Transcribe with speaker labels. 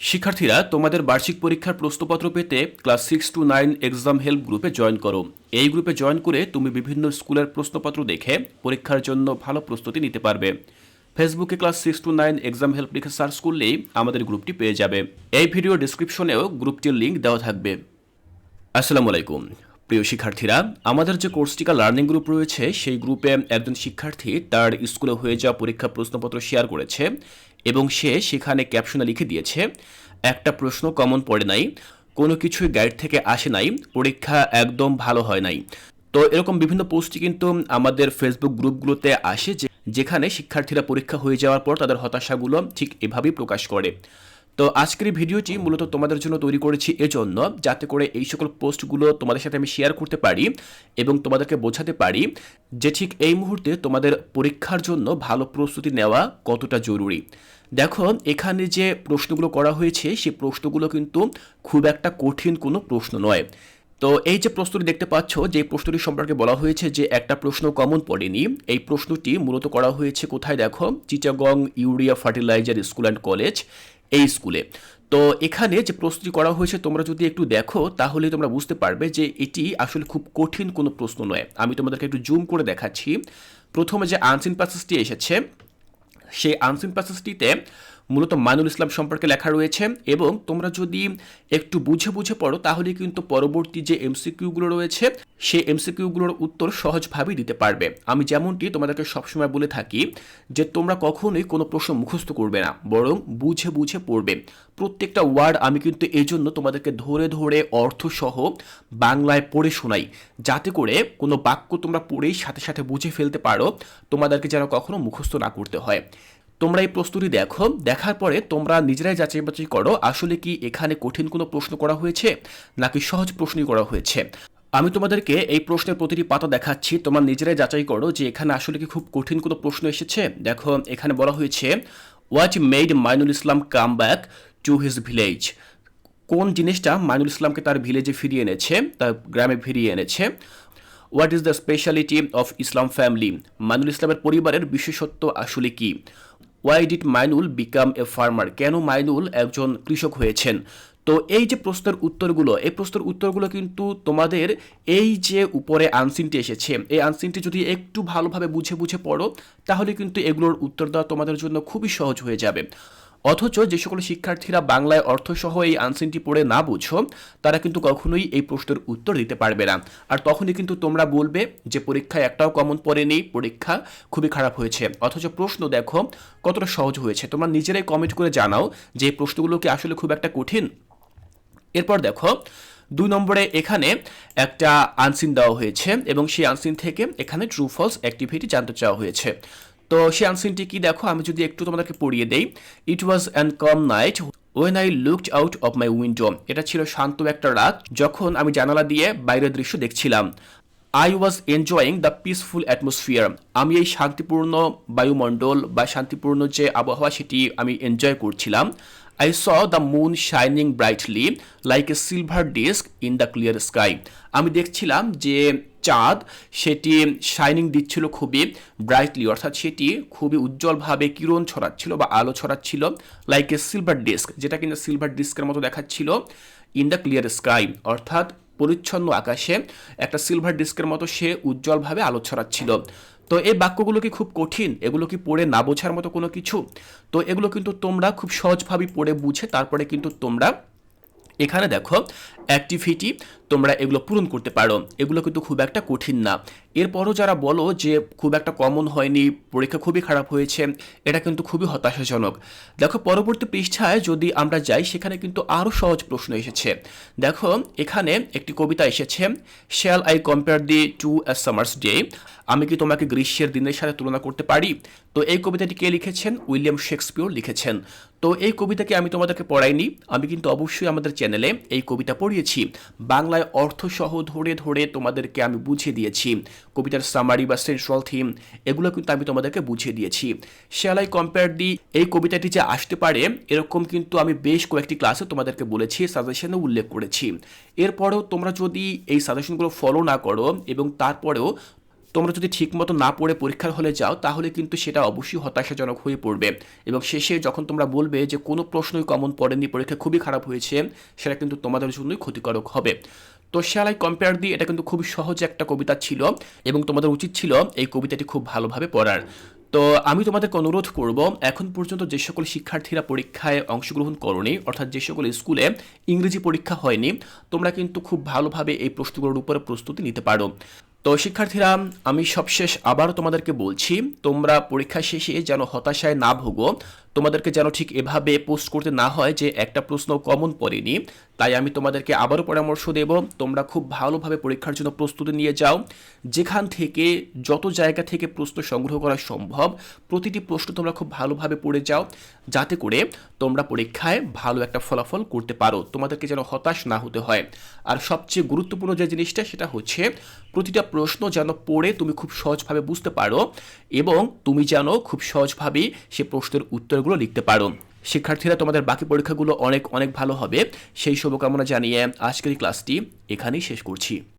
Speaker 1: শিক্ষার্থীরা তোমাদের বার্ষিক পরীক্ষার প্রশ্নপত্র পেতে class six to nine exam help গ্রুপে জয়েন করো। এই গ্রুপে জয়েন করে তুমি বিভিন্ন স্কুলের প্রশ্নপত্র দেখে পরীক্ষার জন্য ভালো প্রস্তুতি নিতে পারবে। ফেসবুকে class six to nine exam help লিখে সার্চ করলেই আমাদের গ্রুপটি পেয়ে যাবে। এই ভিডিও ডিসক্রিপশনেও গ্রুপটির লিঙ্ক দেওয়া থাকবে। আসসালামু আলাইকুম। প্রিয় শিক্ষার্থীরা, আমাদের যে কোর্সটিকা লার্নিং গ্রুপ রয়েছে, সেই গ্রুপে একজন শিক্ষার্থী তার স্কুলে হয়ে যাওয়া পরীক্ষা প্রশ্নপত্র শেয়ার করেছে। এবং সে সেখানে ক্যাপশনে লিখে দিয়েছে, একটা প্রশ্ন কমন পড়ে নাই, কোনো কিছুই গাইড থেকে আসে নাই, পরীক্ষা একদম ভালো হয় নাই। তো এরকম বিভিন্ন পোস্টই কিন্তু আমাদের ফেসবুক গ্রুপগুলোতে আসে যে, যেখানে শিক্ষার্থীরা পরীক্ষা হয়ে যাওয়ার পর তাদের হতাশাগুলো ঠিক এভাবেই প্রকাশ করে। তো আজকের ভিডিওটি মূলত তোমাদের জন্য তৈরি করেছি এজন্য, যাতে করে এই সকল পোস্টগুলো তোমাদের সাথে আমি শেয়ার করতে পারি এবং তোমাদেরকে বোঝাতে পারি যে ঠিক এই মুহূর্তে তোমাদের পরীক্ষার জন্য ভালো প্রস্তুতি নেওয়া কতটা জরুরি। দেখো, এখানে যে প্রশ্নগুলো করা হয়েছে, সেই প্রশ্নগুলো কিন্তু খুব একটা কঠিন কোনো প্রশ্ন নয়। তো এই যে প্রশ্নটি দেখতে পাচ্ছ, যে প্রশ্নটি সম্পর্কে বলা হয়েছে যে একটা প্রশ্ন কমন পড়েনি, এই প্রশ্নটি মূলত করা হয়েছে কোথায় দেখো? Chittagong urea fertiliser school and college, এই স্কুলে। তো এখানে যে প্রস্তুতি করা হয়েছে, তোমরা যদি একটু দেখো, তাহলে তোমরা বুঝতে পারবে যে এটি আসলে খুব কঠিন কোনো প্রশ্ন নয়। আমি তোমাদেরকে একটু জুম করে দেখাচ্ছি। প্রথমে যে আনসিন প্যাসেজটি এসেছে সেই আনসিন প্যাসেজটিতে মূলত মাইনুল ইসলাম সম্পর্কে লেখা রয়েছে এবং তোমরা যদি একটু বুঝে বুঝে পড়ো, তাহলে কিন্তু পরবর্তী যে এমসিকিউগুলো রয়েছে, সেই এমসিকিউগুলোর উত্তর সহজভাবেই দিতে পারবে। আমি যেমনটি তোমাদেরকে সবসময় বলে থাকি যে, তোমরা কখনোই কোনো প্রশ্ন মুখস্থ করবে না, বরং বুঝে বুঝে পড়বে। প্রত্যেকটা ওয়ার্ড আমি কিন্তু এই জন্য তোমাদেরকে ধরে ধরে অর্থসহ বাংলায় পড়ে শোনাই, যাতে করে কোনো বাক্য তোমরা পড়েই সাথে সাথে বুঝে ফেলতে পারো, তোমাদেরকে যেন কখনো মুখস্থ না করতে হয়। তোমরা এই প্রস্তুতি দেখো, দেখার পরে তোমরা নিজেরাই যাচাই বাছাই করো, আসলে কি এখানে কঠিন কোনো প্রশ্ন করা হয়েছে, নাকি সহজ প্রশ্নই করা হয়েছে। আমি তোমাদেরকে এই প্রশ্নের প্রতিটি পাতা দেখাচ্ছি, তোমরা নিজেরাই যাচাই করো যে এখানে আসলে কি খুব কঠিন কোনো প্রশ্ন এসেছে। দেখো, এখানে বলা হয়েছে what made Mainul Islam come back to his village কোন জিনিসটা মাইনুল ইসলামকে তার ভিলেজে ফিরিয়ে এনেছে, তার গ্রামে ফিরিয়ে এনেছে? What is the speciality of Islam family Mainul ইসলামের পরিবারের বিশেষত্ব আসলে কি? Why did Mainul become a farmer কেন মাইনুল একজন কৃষক হয়েছেন? তো এই যে প্রশ্নের উত্তরগুলো, এই প্রশ্নের উত্তরগুলো কিন্তু তোমাদের এই যে উপরে আনসিনটি এসেছে, এই আনসিনটি যদি একটু ভালোভাবে বুঝে বুঝে পড়ো, তাহলে কিন্তু এগুলোর উত্তর দেওয়া তোমাদের জন্য খুবই সহজ হয়ে যাবে। অথচ যে সকল শিক্ষার্থীরা বাংলায় অর্থসহ এই আনসিনটি পড়ে না বুঝো, তারা কিন্তু কখনোই এই প্রশ্নের উত্তর দিতে পারবে না। আর তখনই কিন্তু তোমরা বলবে যে পরীক্ষায় একটাও কমন পড়েনি, পরীক্ষা খুবই খারাপ হয়েছে। অথচ প্রশ্ন দেখো, কতটা সহজ হয়েছে। তোমরা নিজেরাই কমেন্ট করে জানাও যে এই প্রশ্নগুলো কি আসলে খুব একটা কঠিন? এরপর দেখো, দুই নম্বরে এখানে একটা আনসিন দেওয়া হয়েছে এবং সেই আনসিন থেকে এখানে ট্রু ফলস অ্যাক্টিভিটি জানতে চাওয়া হয়েছে। তো সেই আনসিনটি কি? দেখো, আমি যদি একটু তোমাদেরকে পড়িয়ে দেই। It was an calm night when I looked out of my window এটা ছিল শান্ত একটা রাত যখন আমি জানালা দিয়ে বাইরের দৃশ্য দেখছিলাম। I was enjoying the peaceful atmosphere আমি এই শান্তিপূর্ণ বায়ুমণ্ডল বা শান্তিপূর্ণ যে আবহাওয়া, সেটি আমি এনজয় করছিলাম। I saw the moon shining brightly like a silver disc in the clear sky আমি দেখছিলাম যে চাঁদ, সেটি শাইনিং দিচ্ছিল খুবই ব্রাইটলি অর্থাৎ সেটি খুবই উজ্জ্বলভাবে কিরণ ছড়াচ্ছিল বা আলো ছড়াচ্ছিল লাইক এ সিলভার ডিস্ক যেটা কিন্তু সিলভার ডিস্কের মতো দেখাচ্ছিল ইন দ্য ক্লিয়ার স্কাই অর্থাৎ পরিচ্ছন্ন আকাশে একটা সিলভার ডিস্কের মতো সে উজ্জ্বলভাবে আলো ছড়াচ্ছিল। তো এই বাক্যগুলো কি খুব কঠিন? এগুলো কি পড়ে না বোঝার মতো কোনো কিছু? তো এগুলো কিন্তু তোমরা খুব সহজভাবে পড়ে বুঝে তারপরে কিন্তু তোমরা এখানে দেখো অ্যাক্টিভিটি তোমরা এগুলো পূরণ করতে পারো। এগুলো কিন্তু খুব একটা কঠিন না। এরপরও যারা বলো যে খুব একটা কমন হয়নি, পরীক্ষা খুবই খারাপ হয়েছে, এটা কিন্তু খুবই হতাশাজনক। দেখো, পরবর্তী পৃষ্ঠায় যদি আমরা যাই, সেখানে কিন্তু আরও সহজ প্রশ্ন এসেছে। দেখো, এখানে একটি কবিতা এসেছে shall I compare thee to a summer's day আমি কি তোমাকে গ্রীষ্মের দিনের সাথে তুলনা করতে পারি? তো এই কবিতাটি কে লিখেছেন? উইলিয়াম শেক্সপিয়র লিখেছেন। তো এই কবিতাকে আমি তোমাদেরকে পড়াইনি, আমি কিন্তু অবশ্যই আমাদের চ্যানেলে এই কবিতা পড়িয়েছি। বাংলায় অর্থ সহ ধরে ধরে তোমাদেরকে আমি বুঝিয়ে দিয়েছি। কবিতার সামারি বা সেন্ট্রাল থিম এগুলো কিন্তু আমি তোমাদেরকে বুঝিয়ে দিয়েছি। শ্যালাই কম্পেয়ার দি এই কবিতাটি যে আসতে পারে, এরকম কিন্তু আমি বেশ কয়েকটি ক্লাসে তোমাদেরকে বলেছি সাজেশনে উল্লেখ করেছি। এরপরেও তোমরা যদি এই সাজেশনগুলো ফলো না করো, এবং তারপরেও তোমরা যদি ঠিকমতো না পড়ে পরীক্ষার হলে যাও, তাহলে কিন্তু সেটা অবশ্যই হতাশাজনক হয়ে পড়বে। এবং শেষে যখন তোমরা বলবে যে কোনো প্রশ্নই কমন পড়েনি পরীক্ষা খুবই খারাপ হয়েছে, সেটা কিন্তু তোমাদের জন্যই ক্ষতিকারক হবে। তো শ্যালাই কম্পেয়ার দিয়ে এটা কিন্তু খুব সহজ একটা কবিতা ছিল এবং তোমাদের উচিত ছিল এই কবিতাটি খুব ভালোভাবে পড়ার। তো আমি তোমাদেরকে অনুরোধ করব, এখন পর্যন্ত যে সকল শিক্ষার্থীরা পরীক্ষায় অংশগ্রহণ করনি, অর্থাৎ যে সকল স্কুলে ইংরেজি পরীক্ষা হয়নি, তোমরা কিন্তু খুব ভালোভাবে এই প্রশ্নগুলোর উপরে প্রস্তুতি নিতে পারো। তো শিক্ষার্থীরা আমি সবশেষ আবারও তোমাদেরকে বলছি তোমরা পরীক্ষা শেষে যেন হতাশায় না ভোগো। তোমাদেরকে যেন ঠিক এভাবে পোস্ট করতে না হয় যে একটা প্রশ্ন কমন পড়েনি। তাই আমি তোমাদেরকে আবারও পরামর্শ দেব, তোমরা খুব ভালোভাবে পরীক্ষার জন্য প্রস্তুতি নিয়ে যাও। যেখান থেকে, যত জায়গা থেকে প্রশ্ন সংগ্রহ করা সম্ভব, প্রতিটি প্রশ্ন তোমরা খুব ভালোভাবে পড়ে যাও, যাতে করে তোমরা পরীক্ষায় ভালো একটা ফলাফল করতে পারো, তোমাদেরকে যেন হতাশ না হতে হয়। আর সবচেয়ে গুরুত্বপূর্ণ যে জিনিসটা, সেটা হচ্ছে প্রতিটা প্রশ্ন যেন পড়ে তুমি খুব সহজভাবে বুঝতে পারো এবং তুমি যেন খুব সহজভাবেই সে প্রশ্নের উত্তরগুলো লিখতে পারো। শিক্ষার্থীরা তোমাদের বাকি পরীক্ষাগুলো অনেক অনেক ভালো হবে। সেই শুভকামনা জানিয়ে আজকের ক্লাসটি এখানেই শেষ করছি।